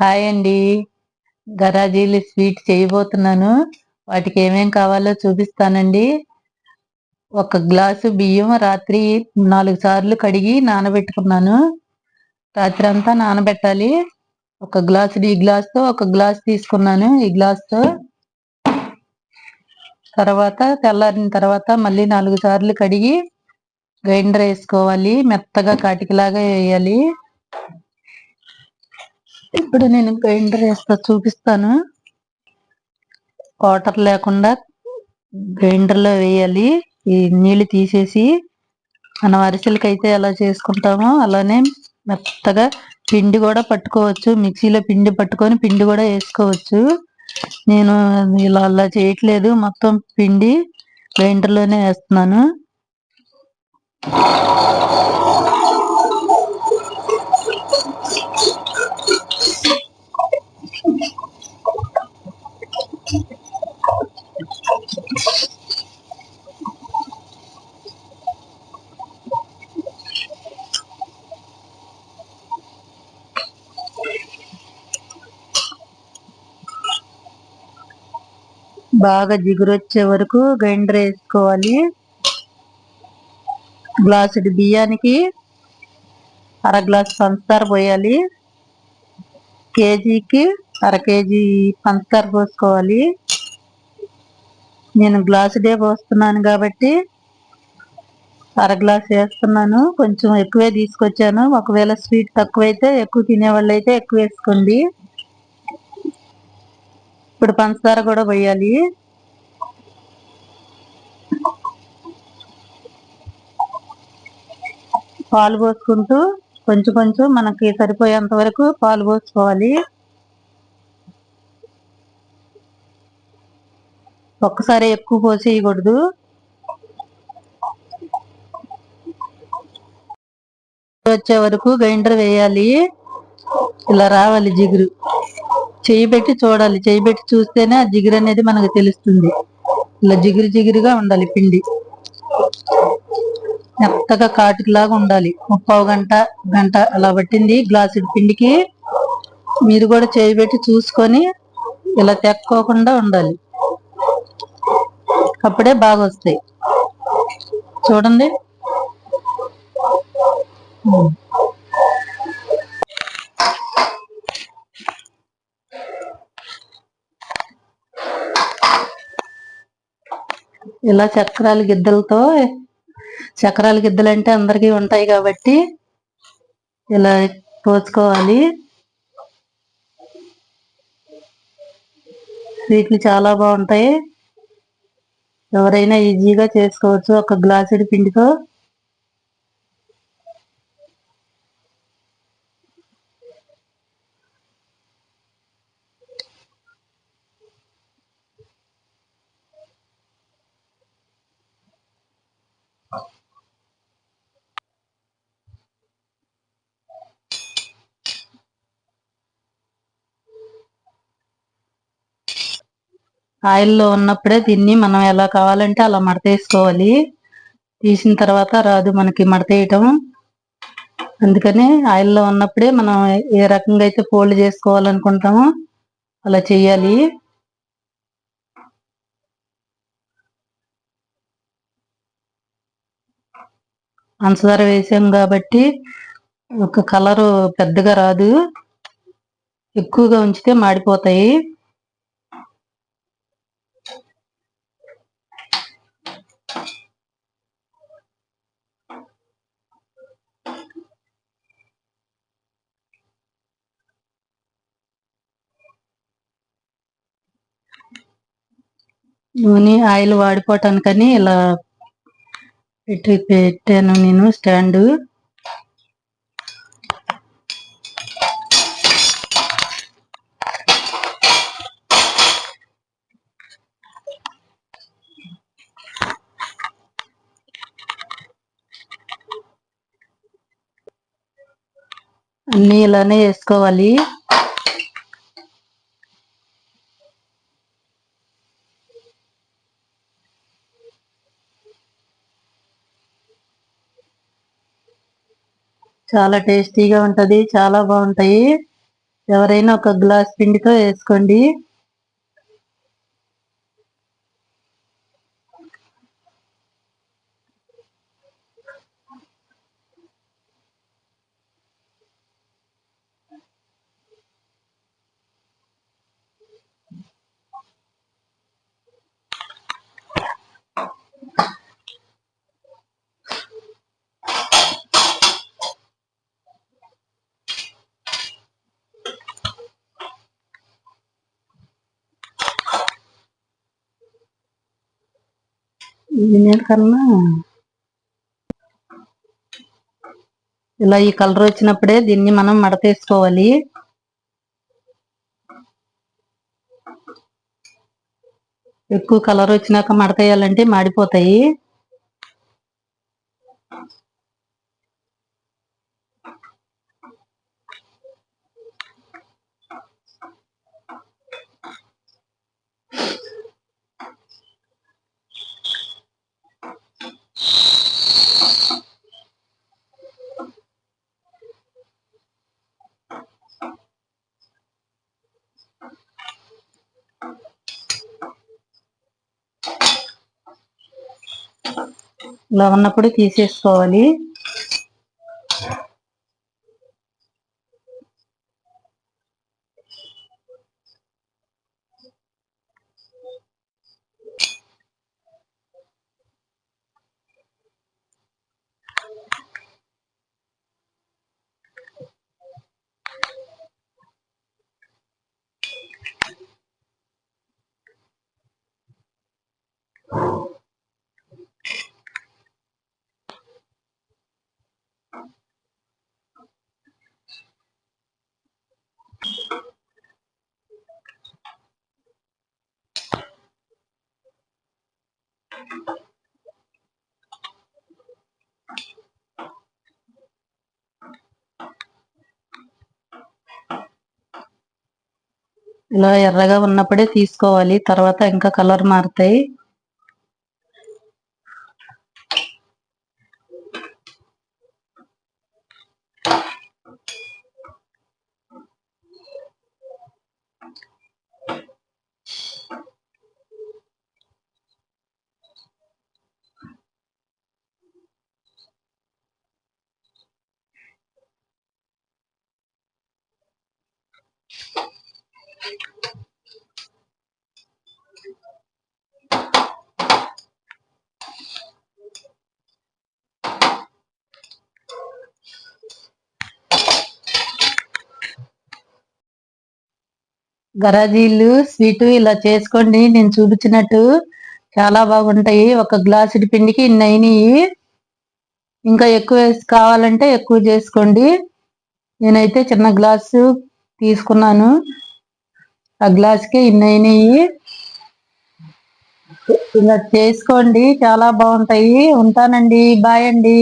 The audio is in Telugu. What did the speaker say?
హాయ్ అండి. గరాజీలు స్వీట్ చేయబోతున్నాను. వాటికి ఏమేం కావాలో చూపిస్తానండి. ఒక గ్లాసు బియ్యం రాత్రి నాలుగు సార్లు కడిగి నానబెట్టుకున్నాను. రాత్రి అంతా నానబెట్టాలి. ఒక గ్లాసు ఈ గ్లాస్తో ఒక గ్లాస్ తీసుకున్నాను. ఈ గ్లాస్తో తర్వాత తెల్లారిన తర్వాత మళ్ళీ నాలుగు సార్లు కడిగి గ్రైండర్ వేసుకోవాలి. మెత్తగా కాటికిలాగా వేయాలి. ఇప్పుడు నేను గ్రైండర్ వేస్తా చూపిస్తాను. వాటర్ లేకుండా గ్రైండర్లో వేయాలి. ఈ నీళ్ళు తీసేసి మనం అరిసెలకి అయితే ఎలా చేసుకుంటామో అలానే మెత్తగా పిండి కూడా పట్టుకోవచ్చు. మిక్సీలో పిండి పట్టుకొని పిండి కూడా వేసుకోవచ్చు. నేను ఇలా అలా చేయట్లేదు. మొత్తం పిండి గ్రైండర్లోనే వేస్తున్నాను. బాగా జిగురొచ్చే వరకు గ్రైండర్ వేసుకోవాలి. గ్లాసుడి బియ్యానికి అర గ్లాస్ పంచదార పోయాలి. కేజీకి అర కేజీ పంచదార పోసుకోవాలి. నేను గ్లాసుడే పోస్తున్నాను కాబట్టి అర గ్లాస్ వేస్తున్నాను. కొంచెం ఎక్కువే తీసుకొచ్చాను. ఒకవేళ స్వీట్ తక్కువైతే ఎక్కువ తినేవాళ్ళు అయితే ఎక్కువ వేసుకోండి. ఇప్పుడు పంచదార కూడా పోయాలి. పాలు పోసుకుంటూ కొంచెం కొంచెం మనకి సరిపోయేంత వరకు పాలు పోసుకోవాలి. ఒక్కసారి ఎక్కువ పోసేయకూడదు వచ్చే వరకు గ్రైండర్ వేయాలి. ఇలా రావాలి జిగురు. చేయి పెట్టి చూడాలి. చేయి పెట్టి చూస్తేనే ఆ జిగురు అనేది మనకు తెలుస్తుంది. ఇలా జిగురు జిగురుగా ఉండాలి పిండి. మెత్తగా కాటుకులాగా ఉండాలి. ముప్పావు గంట గంట అలా పట్టింది గ్లాసు పిండికి. మీరు కూడా చేయి పెట్టి చూసుకొని ఇలా తెక్కోకుండా ఉండాలి. అప్పుడే బాగా వస్తాయి చూడండి ఇలా చక్రాల గిద్దలతో చక్రాల గిద్దలు అంటే అందరికీ ఉంటాయి కాబట్టి ఇలా పోసుకోవాలి వీటిని చాలా బాగుంటాయి. ఎవరైనా ఈజీగా చేసుకోవచ్చు. ఒక గ్లాసుడి పిండితో ఆయిల్లో ఉన్నప్పుడే దీన్ని మనం ఎలా కావాలంటే అలా మడతేసుకోవాలి తీసిన తర్వాత రాదు మనకి మడతేయటం అందుకని ఆయిల్లో ఉన్నప్పుడే మనం ఏ రకంగా అయితే ఫోల్డ్ చేసుకోవాలనుకుంటామో అలా చెయ్యాలి పంచదార వేసాం కాబట్టి ఒక కలరు పెద్దగా రాదు. ఎక్కువగా ఉంచితే మాడిపోతాయి. నూనె ఆయిల్ వాడిపోవటానికని ఇలా పెట్టి పెట్టాను నేను స్టాండ్. అన్నీ ఇలానే వేసుకోవాలి. చాలా టేస్టీగా ఉంటది చాలా బాగుంటాయి. ఎవరైనా ఒక గ్లాస్ పిండితో వేసుకోండి. కన్నా ఇలా ఈ కలర్ వచ్చినప్పుడే దీన్ని మనం మడతేసుకోవాలి ఎక్కువ కలర్ వచ్చినాక మడతేయాలంటే మాడిపోతాయి. ఇలా ఉన్నప్పుడు తీసేసుకోవాలి. ఇలా ఎర్రగా ఉన్నప్పుడే తీసుకోవాలి. తర్వాత ఇంకా కలర్ మారుతాయి. గరాజీలు స్వీట్ ఇలా చేసుకోండి. నేను చూపించినట్టు చాలా బాగుంటాయి. ఒక గ్లాసుడి పిండికి ఇన్ని అయినాయి. ఇంకా ఎక్కువ వేసి కావాలంటే ఎక్కువ చేసుకోండి. నేనైతే చిన్న గ్లాసు తీసుకున్నాను. ఆ గ్లాస్కి ఇన్ని అయినాయి. ఇలా చేసుకోండి. చాలా బాగుంటాయి. ఉంటానండి. బాయ్ అండి.